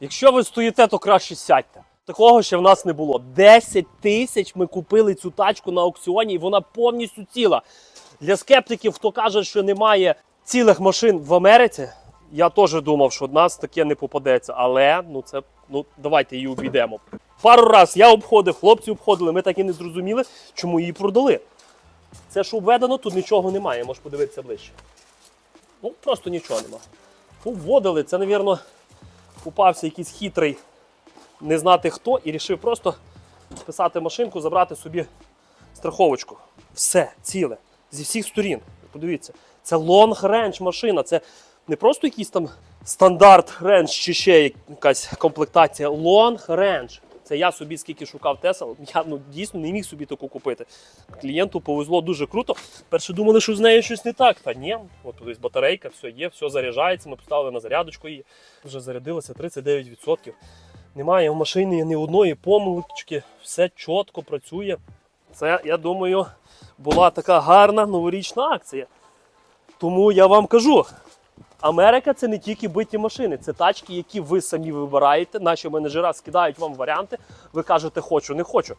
Якщо ви стоїте, то краще сядьте. Такого ще в нас не було. 10 тисяч ми купили цю тачку на аукціоні, і вона повністю ціла. Для скептиків, хто каже, що немає цілих машин в Америці, я теж думав, що в нас таке не попадеться. Але ну це ну давайте її обійдемо. Пару раз я обходив, хлопці обходили, ми так і не зрозуміли, чому її продали. Це що обведено, тут нічого немає, можеш подивитися ближче. Ну, просто нічого немає. Вводили, це, навірно, упався якийсь хитрий, не знати хто, і рішив просто списати машинку, забрати собі страховочку. Все, ціле. Зі всіх сторін. Подивіться, це long range машина. Це не просто якийсь там стандарт рендж чи ще якась комплектація. Long range. Це я собі скільки шукав Tesla, я ну, дійсно не міг собі таку купити. Клієнту повезло дуже круто. Перше думали, що з нею щось не так. Та ні, от тобто батарейка, все є, все заряджається. Ми поставили на зарядочку її. Вже зарядилося 39%. Немає в машині ні одної помилки, все чітко працює. Це, я думаю, була така гарна новорічна акція. Тому я вам кажу: Америка це не тільки биті машини, це тачки, які ви самі вибираєте. Наші менеджера скидають вам варіанти. Ви кажете, хочу, не хочу.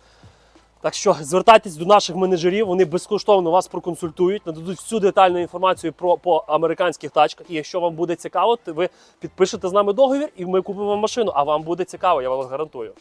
Так що звертайтесь до наших менеджерів, вони безкоштовно вас проконсультують, нададуть всю детальну інформацію про по американських тачках. І якщо вам буде цікаво, то ви підпишете з нами договір і ми купимо машину. А вам буде цікаво, я вам гарантую.